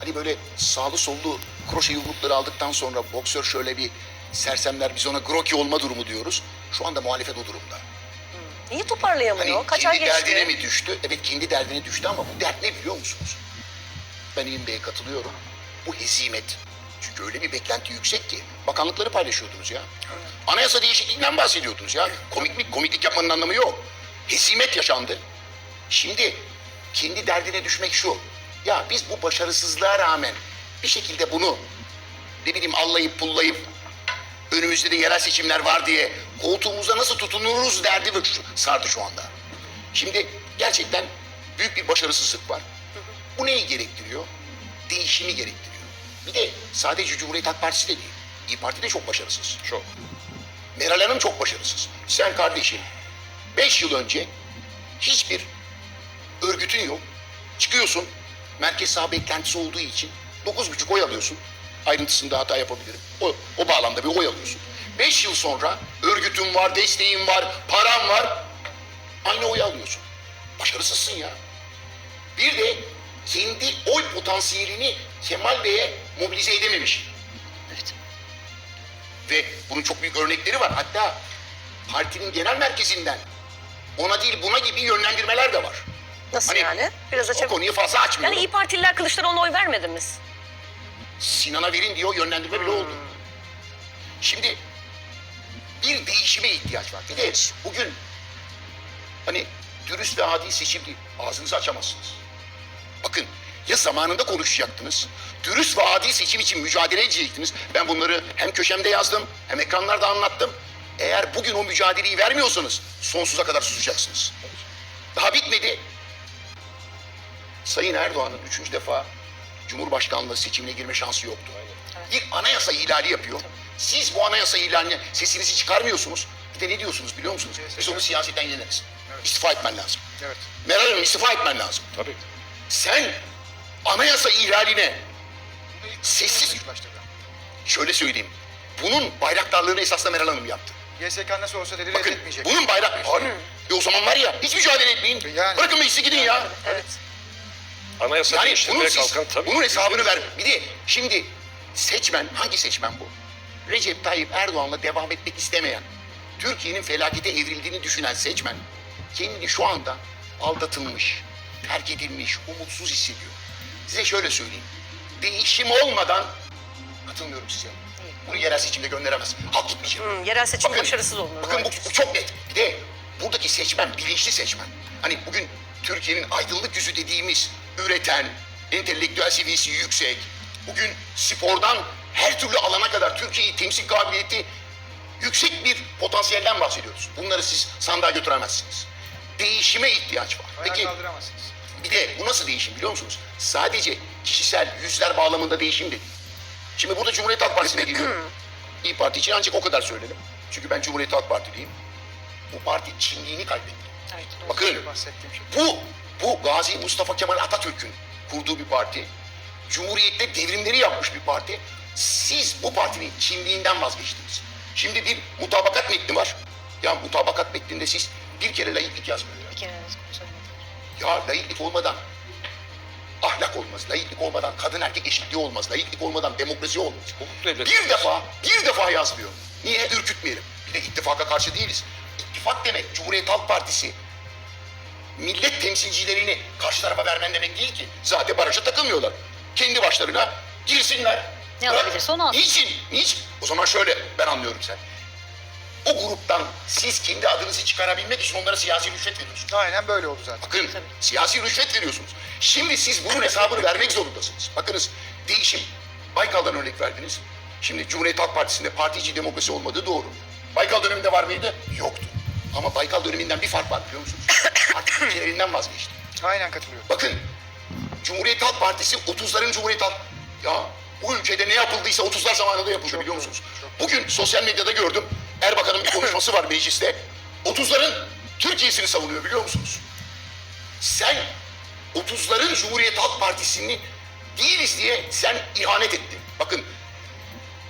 Hani böyle sağlı sollu kroşe yumrukları aldıktan sonra boksör şöyle bir sersemler biz ona groki olma durumu diyoruz. Şu anda muhalefet o durumda. Niye toparlayamıyor? Hani Kaç ay kendi geçti? derdine mi düştü? Evet kendi derdine düştü ama bu dert ne biliyor musunuz? Ben İlmi Bey'e katılıyorum. Bu hezimet. Çünkü öyle bir beklenti yüksek ki. Bakanlıkları paylaşıyordunuz ya. Anayasa değişikliğinden bahsediyordunuz ya. Komiklik, komiklik yapmanın anlamı yok. Hezimet yaşandı. Şimdi kendi derdine düşmek şu. Ya biz bu başarısızlığa rağmen bir şekilde bunu ne bileyim allayıp pullayıp önümüzde de yerel seçimler var diye koltuğumuza nasıl tutunuruz derdi ve sardı şu anda. Şimdi gerçekten büyük bir başarısızlık var. Bu neyi gerektiriyor? Değişimi gerektiriyor. Bir de sadece Cumhuriyet Halk Partisi de değil. İyi Parti de çok başarısız. Çok. Meral Hanım çok başarısız. Sen kardeşim beş yıl önce hiçbir örgütün yok. Çıkıyorsun merkez sağ beklentisi olduğu için dokuz buçuk oy alıyorsun. Ayrıntısında hata yapabilirim. O, o bağlamda bir oy alıyorsun. Beş yıl sonra örgütün var, desteğin var, paran var. Aynı oy alıyorsun. Başarısızsın ya. Bir de kendi oy potansiyelini Kemal Bey'e mobilize edememiş. Evet. Ve bunun çok büyük örnekleri var. Hatta partinin genel merkezinden ona değil buna gibi yönlendirmeler de var. Nasıl Hani yani? Biraz O açabilir konuyu fazla açmıyorum. Yani İyi Partililer Kılıçdaroğlu'na oy vermedi mi? Sinan'a verin diyor yönlendirme bile oldu. Şimdi bir değişime ihtiyaç var. Bir de bugün hani dürüst ve adil seçim değil. Ağzınızı açamazsınız. Bakın ya zamanında konuşacaktınız. Dürüst ve adil seçim için mücadele edecektiniz. Ben bunları hem köşemde yazdım hem ekranlarda anlattım. Eğer bugün o mücadeleyi vermiyorsanız sonsuza kadar susacaksınız. Daha bitmedi. Sayın Erdoğan'ın üçüncü defa Cumhurbaşkanlığı seçimine girme şansı yoktu. Bir anayasa ihlali yapıyor. Siz bu anayasa ihlaline sesinizi çıkarmıyorsunuz. Bir de ne diyorsunuz biliyor musunuz? Biz onu siyaseten yeneriz. İstifa etmen lazım. Evet. Meral Hanım istifa etmen lazım. Tabii. Sen anayasa ihlaline sessiz... Şöyle söyleyeyim. Bunun bayraktarlığını esasında Meral Hanım yaptı. YSK nasıl olsa dedi Bakın reddetmeyecek. bunun bayrak... Hayır. E o zaman var ya hiç mücadele etmeyin. Yani. Bırakın meclisi gidin ya. Evet. Anayasa Yani bunun, siz- kalkan tabii. bunun hesabını ver. Bir de şimdi seçmen, hangi seçmen bu? Recep Tayyip Erdoğan'la devam etmek istemeyen, Türkiye'nin felakete evrildiğini düşünen seçmen, kendini şu anda aldatılmış, terk edilmiş, umutsuz hissediyor. Size şöyle söyleyeyim. Değişim olmadan katılmıyorum size. Bunu yerel seçimde gönderemez. Halk gitmeyecek. Hı, yerel seçim Bakın, başarısız olunur. Bakın bu, bu çok net. Bir de buradaki seçmen bilinçli seçmen. Hani bugün Türkiye'nin aydınlık yüzü dediğimiz üreten, entelektüel seviyesi yüksek. Bugün spordan her türlü alana kadar Türkiye'yi temsil kabiliyeti yüksek bir potansiyelden bahsediyoruz. Bunları siz sandığa götüremezsiniz. Değişime ihtiyaç var. Ayağa Peki bir de bu nasıl değişim biliyor musunuz? Sadece kişisel yüzler bağlamında değişim de değil. Şimdi burada Cumhuriyet Halk Partisi'ne geliyorum. İyi Parti için ancak o kadar söyledim. Çünkü ben Cumhuriyet Halk Partiliyim. Bu parti kimliğini kaybetti. Evet. Bakın şey. bu, bu Gazi Mustafa Kemal Atatürk'ün kurduğu bir parti. Cumhuriyette devrimleri yapmış bir parti. Siz bu partinin kimliğinden vazgeçtiniz. Şimdi bir mutabakat metni var. Ya mutabakat metninde siz bir kere layıklık yazmıyor. Bir kere. Ya layıklık olmadan ahlak olmaz. Layıklık olmadan kadın erkek eşitliği olmaz. Layıklık olmadan demokrasi olmaz. Bir defa, bir defa yazmıyor. Niye? Ürkütmeyelim. Bir de ittifaka karşı değiliz. İttifak demek Cumhuriyet Halk Partisi millet temsilcilerini karşı tarafa vermen demek değil ki. Zaten barışa takılmıyorlar. Kendi başlarına girsinler. Ne alabilirse onu. Niçin? Niçin? O zaman şöyle ben anlıyorum sen. O gruptan siz kendi adınızı çıkarabilmek için onlara siyasi rüşvet veriyorsunuz. Aynen böyle oldu zaten. Bakın siyasi rüşvet veriyorsunuz. Şimdi siz bunun hesabını vermek zorundasınız. Bakınız değişim. Baykal'dan örnek verdiniz. Şimdi Cumhuriyet Halk Partisi'nde parti içi demokrasi olmadığı doğru. Baykal döneminde var mıydı? Yoktu. Ama Baykal döneminden bir fark var biliyor musunuz? Parti ilkelerinden vazgeçti. Aynen katılıyorum. Bakın Cumhuriyet Halk Partisi 30'ların Cumhuriyet Halk... Ya bu ülkede ne yapıldıysa 30'lar zamanında yapıldı biliyor musunuz? Bugün sosyal medyada gördüm. Erbakan'ın bir konuşması var mecliste. 30'ların Türkiye'sini savunuyor biliyor musunuz? Sen 30'ların Cumhuriyet Halk Partisi'ni değiliz diye sen ihanet ettin. Bakın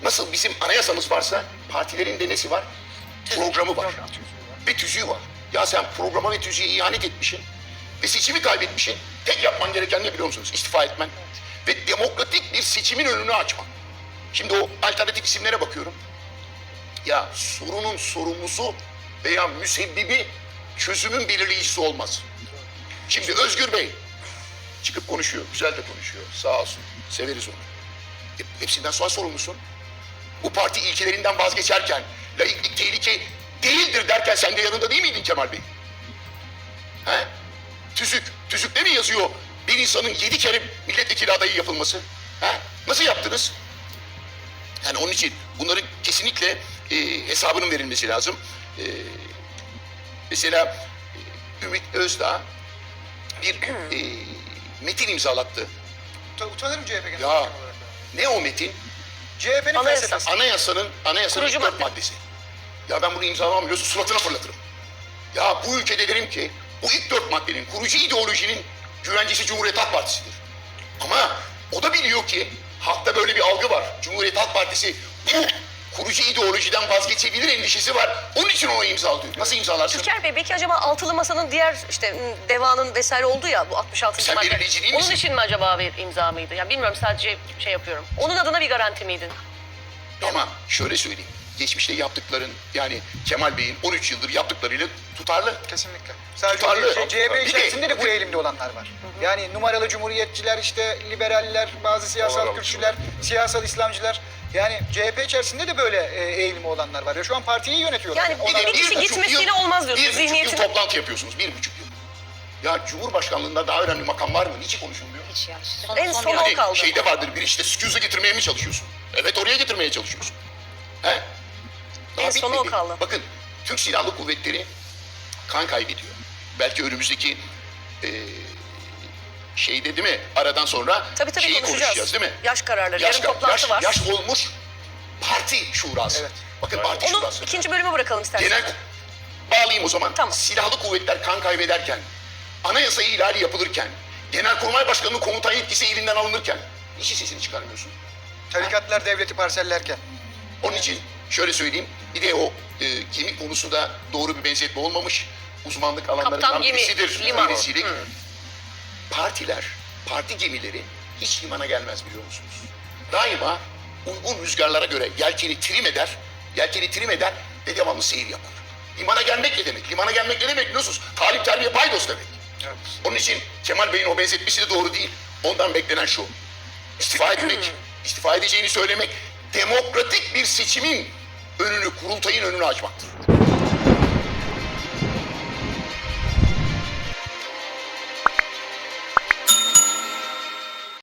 nasıl bizim anayasamız varsa partilerin de nesi var? Programı var. Ve tüzüğü var. Ya sen programa ve tüzüğe ihanet etmişsin. Ve seçimi kaybetmişsin. Tek yapman gereken ne biliyor musunuz? İstifa etmen. ve demokratik bir seçimin önünü açmak. Şimdi o alternatif isimlere bakıyorum. Ya sorunun sorumlusu veya müsebbibi çözümün belirleyicisi olmaz. Şimdi Özgür Bey çıkıp konuşuyor, güzel de konuşuyor. Sağ olsun, severiz onu. E, hepsinden sonra sorumlusun. Bu parti ilkelerinden vazgeçerken laiklik tehlike değildir derken sen de yanında değil miydin Kemal Bey? He? Tüzük, tüzükte mi yazıyor bir insanın yedi kere milletvekili adayı yapılması? He? Nasıl yaptınız? Yani onun için bunların kesinlikle e, hesabının verilmesi lazım. E, mesela e, Ümit Özdağ bir e, metin imzalattı. Uta- Utanırım CHP genel Ya. başkanı olarak. Ne o metin? CHP'nin Anayasa. felsefesi. Anayasanın, anayasanın Kurucu dört madde. maddesi. Ya ben bunu imzalamam biliyorsun suratına fırlatırım. Ya bu ülkede derim ki bu ilk dört maddenin kurucu ideolojinin güvencesi Cumhuriyet Halk Partisi'dir. Ama o da biliyor ki halkta böyle bir algı var. Cumhuriyet Halk Partisi bu kurucu ideolojiden vazgeçebilir endişesi var. Onun için ona imzalıyor. Nasıl imzalarsın? Türker Bey belki acaba altılı masanın diğer işte m, devanın vesaire oldu ya bu 66. Sen madde. belirleyici değil Onun misin? için mi acaba bir imza mıydı? Ya bilmiyorum sadece şey yapıyorum. Onun adına bir garanti miydin? Ama şöyle söyleyeyim. Geçmişte yaptıkların yani Kemal Bey'in 13 yıldır yaptıklarıyla tutarlı. Kesinlikle. Sadece Tutarlı. şey, Bir CHP de- içerisinde de bu eğilimde olanlar var. Yani numaralı cumhuriyetçiler, işte liberaller, bazı siyasal Numaralı Kürtçüler, siyasal İslamcılar. Yani CHP içerisinde de böyle e, eğilimi olanlar var. Ya şu an partiyi yönetiyorlar. Yani Onlar- bir de- kişi gitmesiyle yıl- olmaz diyorsun, Bir buçuk yıl zihniyetini- toplantı yapıyorsunuz. Bir buçuk yıl. Ya Cumhurbaşkanlığında daha önemli makam var mı? Niçin konuşulmuyor? Hiç ya. en son, Yani kaldı. şeyde vardır bir işte sküze getirmeye mi çalışıyorsun? Evet oraya getirmeye çalışıyorsun. He? Daha En sonu o kaldı. Bakın Türk Silahlı Kuvvetleri kan kaybediyor. Belki önümüzdeki e, şeyde değil mi? Aradan sonra Tabii tabii şeyi konuşacağız. konuşacağız değil mi? Yaş kararları, Yaş, yarın toplantı yaş, var. yaş olmuş parti şurası. Evet. Bakın parti Onu şurası. ikinci bölüme bırakalım istersen. Genel bağlayayım o zaman. Tamam. Silahlı kuvvetler kan kaybederken, anayasa ihlali yapılırken, Genelkurmay Başkanı'nın komutan yetkisi elinden alınırken niçin sesini çıkarmıyorsun? Tarikatlar devleti parsellerken. Onun için şöyle söyleyeyim, bir de o e, gemi konusu da doğru bir benzetme olmamış. Uzmanlık alanlarından Kaptan gemi, birisidir. liman. Öylesilik. Hı. Partiler, parti gemileri hiç limana gelmez biliyor musunuz? Daima uygun rüzgarlara göre yelkeni trim eder, yelkeni trim eder ve devamlı seyir yapar. Limana gelmek ne demek? Limana gelmek ne demek biliyorsunuz? Talip terbiye paydos demek. Evet. Onun için Kemal Bey'in o benzetmesi de doğru değil. Ondan beklenen şu. İstifa etmek, istifa edeceğini söylemek demokratik bir seçimin önünü, kurultayın önünü açmaktır.